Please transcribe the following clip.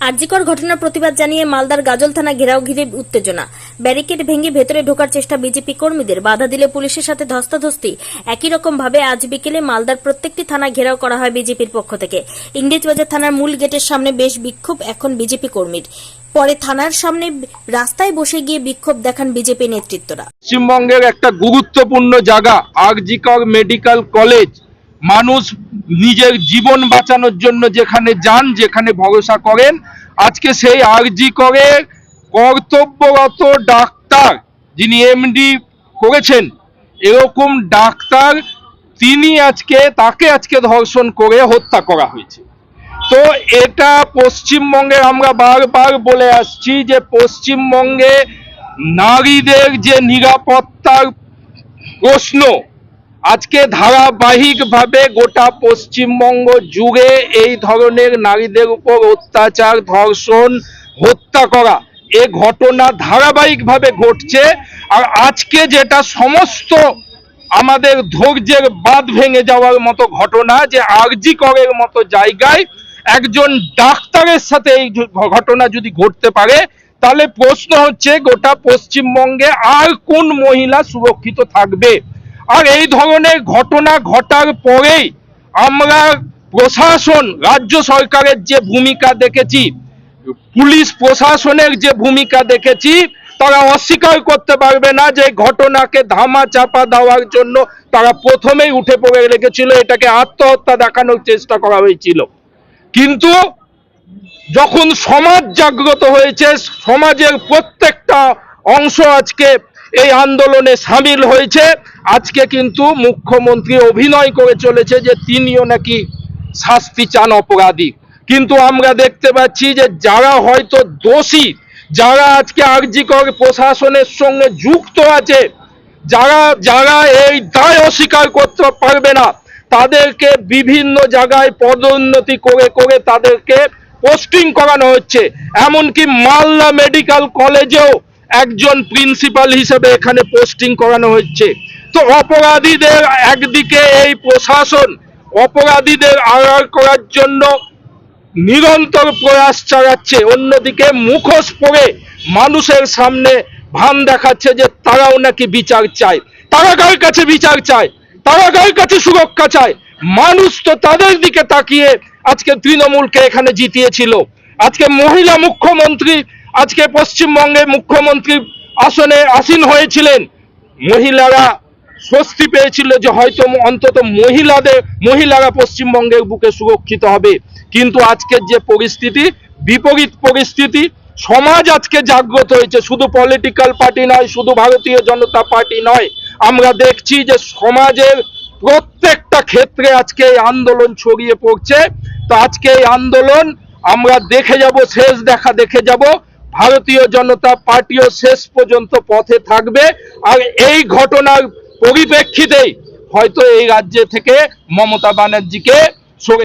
আরজিকর ঘটনার প্রতিবাদ জানিয়ে মালদার গাজল থানা ঘেরাও ঘিরে উত্তেজনা। ব্যারিকেড ভেঙে ভেতরে ঢোকার চেষ্টা বিজেপি কর্মীদের। বাধা দিলে পুলিশের সাথে ধস্তাধস্তি। একই রকম ভাবে আজ বিকেলে মালদার প্রত্যেকটি থানা ঘেরাও করা হয় বিজেপির পক্ষ থেকে। ইংরেজবাজার থানার মূল গেটের সামনে বেশ বিক্ষোভ এখন বিজেপি কর্মীর। পরে থানার সামনে রাস্তায় বসে গিয়ে বিক্ষোভ দেখান বিজেপি নেতৃত্বরা। পশ্চিমবঙ্গের একটা গুরুত্বপূর্ণ জায়গা, আরজিকর মেডিকেল কলেজ। মানুষ নিজের জীবন বাঁচানোর জন্য যেখানে যান, যেখানে ভরসা করেন, আজকে সেই আরজিকরের কর্তব্যরত ডাক্তার যিনি এমডি করেছেন, এরকম ডাক্তার তিনি আজকে, তাকে আজকে ধর্ষণ করে হত্যা করা হয়েছে। তো এটা পশ্চিমবঙ্গে আমরা বারবার বলে আসছি যে পশ্চিমবঙ্গে নারীদের যে নিরাপত্তার প্রশ্ন আজকে ধারাবাহিকভাবে গোটা পশ্চিমবঙ্গ জুড়ে এই ধরনের নারীদের উপর অত্যাচার, ধর্ষণ, হত্যা করা, এ ঘটনা ধারাবাহিকভাবে ঘটছে। আর আজকে যেটা সমস্ত আমাদের ধৈর্যের বাঁধ ভেঙে যাওয়ার মতো ঘটনা, যে আরজি করের মতো জায়গায় একজন ডাক্তারের সাথে এই ঘটনা যদি ঘটতে পারে, তাহলে প্রশ্ন হচ্ছে গোটা পশ্চিমবঙ্গে আর কোন মহিলা সুরক্ষিত থাকবে? আর এই ধরনের ঘটনা ঘটার পরেই আমরা প্রশাসন, রাজ্য সরকারের যে ভূমিকা দেখেছি, পুলিশ প্রশাসনের যে ভূমিকা দেখেছি, তারা অস্বীকার করতে পারবে না যে ঘটনাকে ধামা চাপা দেওয়ার জন্য তারা প্রথমেই উঠে পড়ে লেগেছিল এটাকে আত্মহত্যা দেখানোর চেষ্টা করা হয়েছিল। কিন্তু যখন সমাজ জাগ্রত হয়েছে, সমাজের প্রত্যেকটা অংশ আজকে এই আন্দোলনে সামিল হয়েছে আজকে কিন্তু মুখ্যমন্ত্রী অভিনয় করে চলেছে যে তিনিও নাকি শাস্তি চান অপরাধী। কিন্তু আমরা দেখতে পাচ্ছি যে যারা হয়তো দোষী, যারা আজকে আর্জিকর প্রশাসনের সঙ্গে যুক্ত আছে, যারা যারা এই দায় অস্বীকার করতে পারবে না, তাদেরকে বিভিন্ন জায়গায় পদোন্নতি করে করে তাদেরকে পোস্টিং করানো হচ্ছে। এমনকি মালদা মেডিকেল কলেজেও একজন প্রিন্সিপাল হিসেবে এখানে পোস্টিং করানো হচ্ছে। তো অপরাধীদের একদিকে এই প্রশাসন অপরাধীদের আড়াল করার জন্য নিরন্তর প্রয়াস চালাচ্ছে, অন্যদিকে মুখোশ পরে মানুষের সামনে ভান দেখাচ্ছে যে তারাও নাকি বিচার চায়। তারা কার কাছে বিচার চায়? তারা কার কাছে সুরক্ষা চায়? মানুষ তো তাদের দিকে তাকিয়ে আজকে তৃণমূলকে এখানে জিতিয়েছিল। আজকে মহিলা মুখ্যমন্ত্রী, আজকে পশ্চিমবঙ্গে মুখ্যমন্ত্রী আসনে আসীন হয়েছিলেন। মহিলারা স্বস্তি পেয়েছিল যে হয়তো অন্তত মহিলাদের, মহিলারা পশ্চিমবঙ্গের বুকে সুরক্ষিত হবে। কিন্তু আজকের যে পরিস্থিতি, বিপরীত পরিস্থিতি, সমাজ আজকে জাগ্রত হয়েছে। শুধু পলিটিক্যাল পার্টি নয়, শুধু ভারতীয় জনতা পার্টি নয়। আমরা দেখছি যে সমাজের প্রত্যেকটা ক্ষেত্রে আজকে এই আন্দোলন ছড়িয়ে পড়ছে। তো আজকে এই আন্দোলন আমরা দেখে যাব, শেষ দেখা দেখে যাব। ভারতীয় জনতা পার্টিও শেষ পর্যন্ত পথে থাকবে। আর এই ঘটনার পরিপ্রেক্ষিতেই হয়তো এই রাজ্যে থেকে মমতা ব্যানার্জিকে সরে